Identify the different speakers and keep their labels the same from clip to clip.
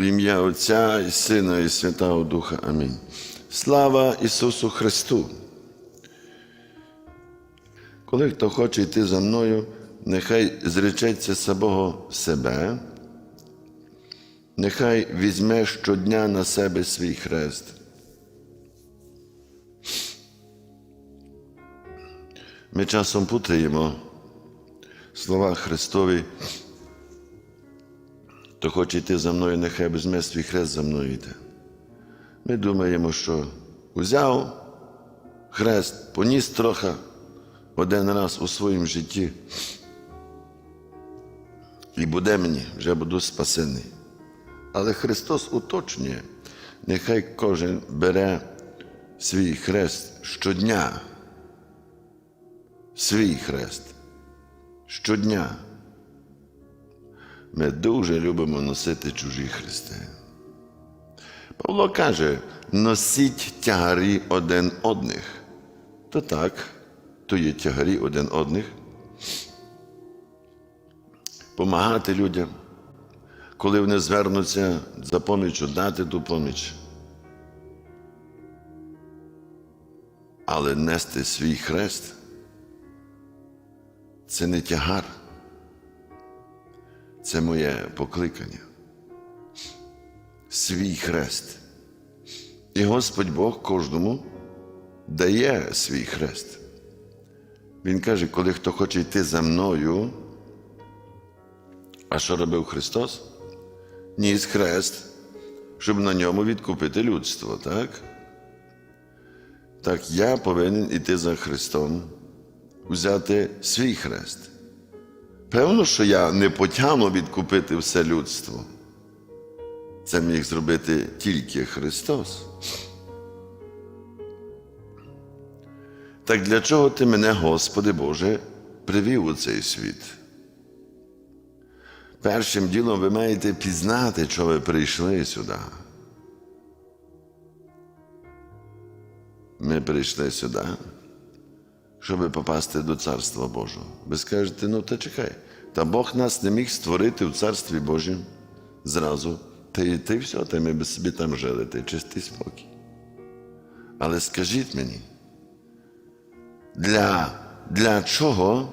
Speaker 1: В ім'я Отця і Сина, і Святого Духа. Амінь. Слава Ісусу Христу! Коли хто хоче йти за мною, нехай зречеться самого себе, нехай візьме щодня на себе свій хрест. Ми часом путаємо слова Христові, хто хоче йти за мною, нехай візьме свій хрест за мною йде. Ми думаємо, що узяв хрест, поніс трохи один раз у своєму житті, і буде мені, вже буду спасений. Але Христос уточнює, нехай кожен бере свій хрест щодня. Свій хрест. Щодня. Ми дуже любимо носити чужі хрести. Павло каже: носіть тягарі один одних. То так, то є тягарі один одних. Помагати людям, коли вони звернуться за поміччю, дати ту поміч. Але нести свій хрест це не тягар, це моє покликання. Свій хрест. І Господь Бог кожному дає свій хрест. Він каже, коли хто хоче йти за мною, а що робив Христос? Ніс хрест, щоб на ньому відкупити людство, так? Так я повинен іти за Христом, взяти свій хрест. Певно, що я не потягну відкупити все людство. Це міг зробити тільки Христос. Так для чого ти мене, Господи Боже, привів у цей світ? Першим ділом ви маєте пізнати, що ви прийшли сюди. Ми прийшли сюди, щоб попасти до Царства Божого. Ви скажете, ну та чекай, та Бог нас не міг створити в Царстві Божому зразу. І ти все, та ми би собі там жили, ти чистий спокій. Але скажіть мені, для, для чого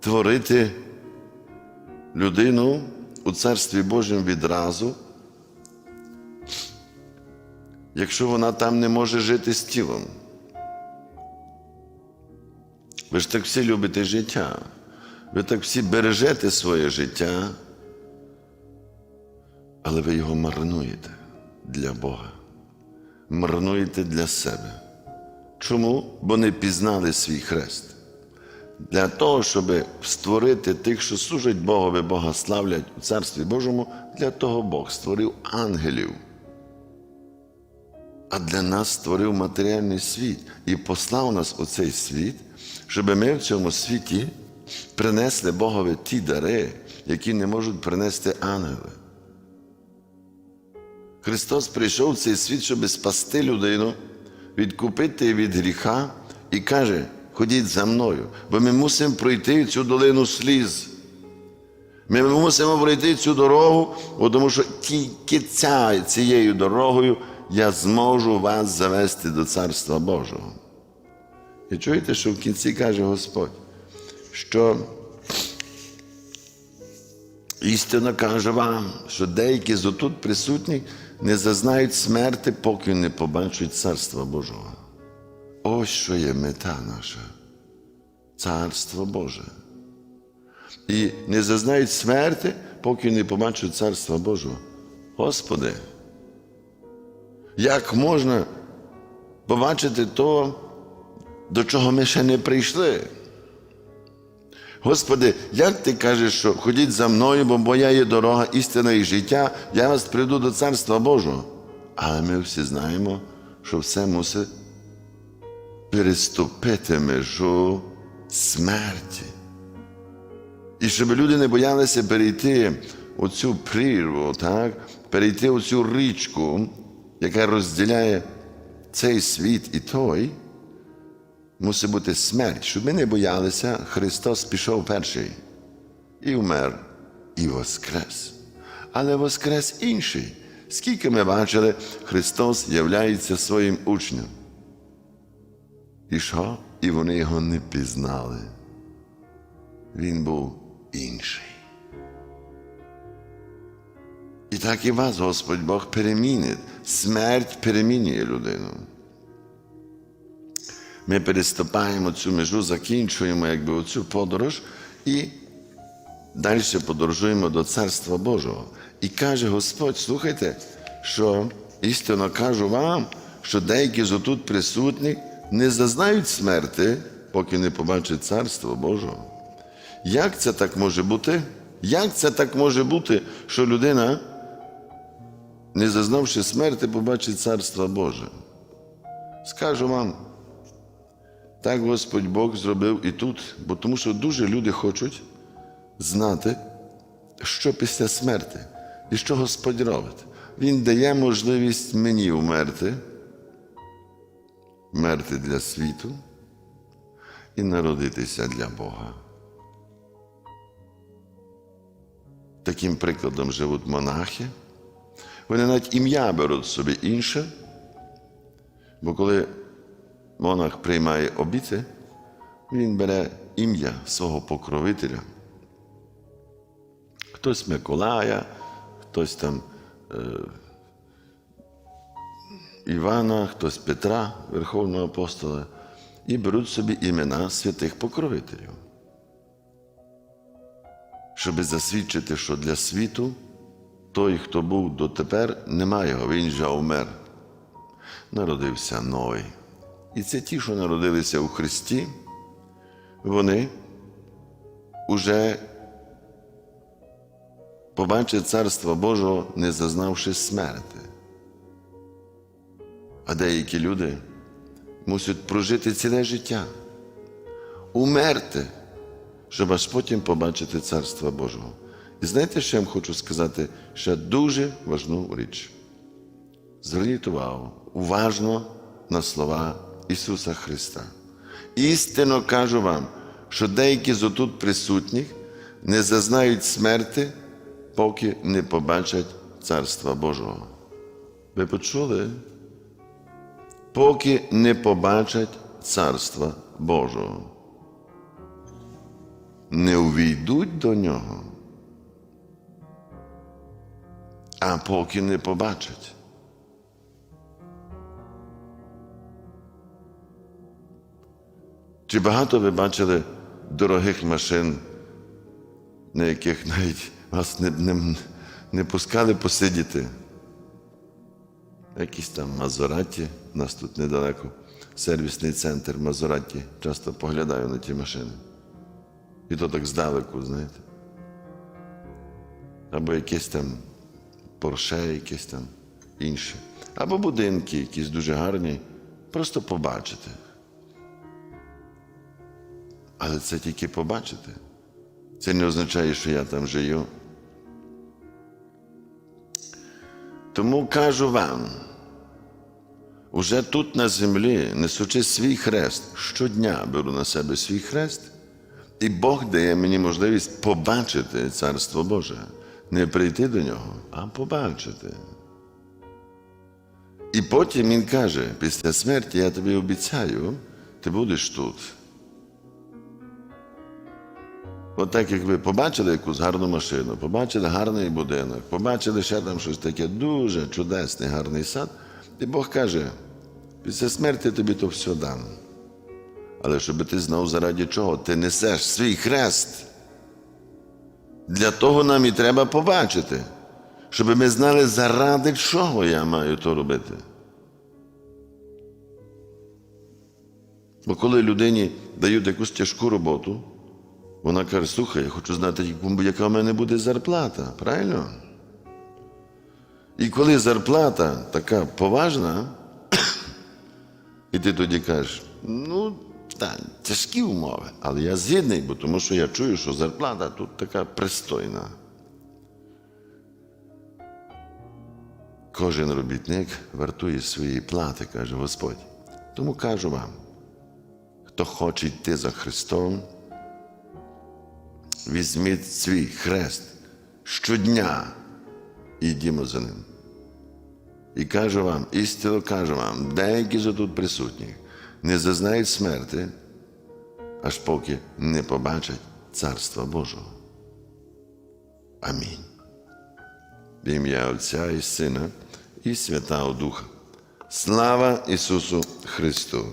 Speaker 1: творити людину у Царстві Божому відразу, якщо вона там не може жити з тілом? Ви ж так всі любите життя, ви так всі бережете своє життя, але ви його марнуєте для Бога, марнуєте для себе. Чому? Бо не пізнали свій хрест. Для того, щоб створити тих, що служать Богові, Бога славлять у Царстві Божому, для того Бог створив ангелів. А для нас створив матеріальний світ і послав нас у цей світ, щоб ми в цьому світі принесли Богові ті дари, які не можуть принести ангели. Христос прийшов в цей світ, щоб спасти людину, відкупити від гріха і каже: ходіть за мною, бо ми мусимо пройти цю долину сліз. Ми мусимо пройти цю дорогу, тому що тільки ця, цією дорогою я зможу вас завести до Царства Божого. І чуєте, що в кінці каже Господь, що істинно каже вам, що деякі з отут присутніх не зазнають смерти, поки не побачать Царства Божого. Ось що є мета наша. Царство Боже. І не зазнають смерти, поки не побачать Царства Божого. Господи, як можна побачити то, до чого ми ще не прийшли? Господи, як ти кажеш, що ходіть за мною, бо моя є дорога, істина і життя, я вас прийду до Царства Божого. Але ми всі знаємо, що все мусить переступити межу смерті. І щоб люди не боялися перейти оцю прірву, так? перейти оцю річку, яка розділяє цей світ і той, мусить бути смерть. Щоб ми не боялися, Христос пішов перший і вмер, і воскрес. але воскрес інший. Скільки ми бачили, Христос являється своїм учням. І що? І вони його не пізнали. Він був так і вас Господь Бог перемінить. Смерть перемінює людину. Ми переступаємо цю межу, закінчуємо якби оцю подорож і далі подорожуємо до Царства Божого. І каже Господь, слухайте, що істинно кажу вам, що деякі з отут присутніх не зазнають смерти, поки не побачать Царство Божого. Як це так може бути? Як це так може бути, що людина, не зазнавши смерти, побачить Царство Боже? Скажу вам, так Господь Бог зробив і тут, бо тому що дуже люди хочуть знати, що після смерти і що Господь робить. Він дає можливість мені вмерти, вмерти для світу і народитися для Бога. Таким прикладом живуть монахи. Вони навіть ім'я беруть собі інше, бо коли монах приймає обіти, він бере ім'я свого покровителя. Хтось Миколая, хтось там е, Івана, хтось Петра, Верховного апостола, і беруть собі імена святих покровителів. Щоб засвідчити, що для світу той, хто був дотепер, немає його, він вже умер. Народився новий. І це ті, що народилися у Христі, вони уже побачать Царство Божого, не зазнавши смерти. А деякі люди мусять прожити ціле життя, умерти, щоб аж потім побачити Царство Божого. І знаєте, що я вам хочу сказати? Ще дуже важну річ. Зверніть увагу, уважно на слова Ісуса Христа. Істинно кажу вам, що деякі з отут присутніх не зазнають смерти, поки не побачать Царства Божого. Ви почули? Поки не побачать Царства Божого. Не увійдуть до нього, а поки не побачать. Чи багато ви бачили дорогих машин, на яких навіть вас не, не, не пускали посидіти? Якісь там Мазораті, у нас тут недалеко, сервісний центр Мазораті. Часто поглядаю на ті машини. І то так здалеку, знаєте. Або якісь там Порше, якісь там інші. Або будинки, якісь дуже гарні, просто побачити. Але це тільки побачити. Це не означає, що я там живу. Тому кажу вам, уже тут на землі, несучи свій хрест, щодня беру на себе свій хрест, і Бог дає мені можливість побачити Царство Боже. Не прийти до нього, а побачити. І потім він каже: після смерті я тобі обіцяю, ти будеш тут. От так як ви побачили якусь гарну машину, побачили гарний будинок, побачили ще там щось таке дуже чудесний, гарний сад, і Бог каже: після смерті тобі то все дам. Але щоб ти знав, заради чого ти несеш свій хрест. Для того нам і треба побачити, щоб ми знали, заради чого я маю то робити. Бо коли людині дають якусь тяжку роботу, вона каже, слухай, я хочу знати, яка в мене буде зарплата, правильно? І коли зарплата така поважна, і ти тоді кажеш, ну, так, тяжкі умови, але я згідний, бо тому що я чую, що зарплата тут така пристойна. Кожен робітник вартує своєї плати, каже Господь. Тому кажу вам, хто хоче йти за Христом, візьміть свій хрест щодня і йдімо за ним. І кажу вам, істинно кажу вам, деякі з тут присутніх не зазнають смерти, аж поки не побачать Царства Божого. Амінь. В ім'я Отця і Сина і Святого Духа. Слава Ісусу Христу!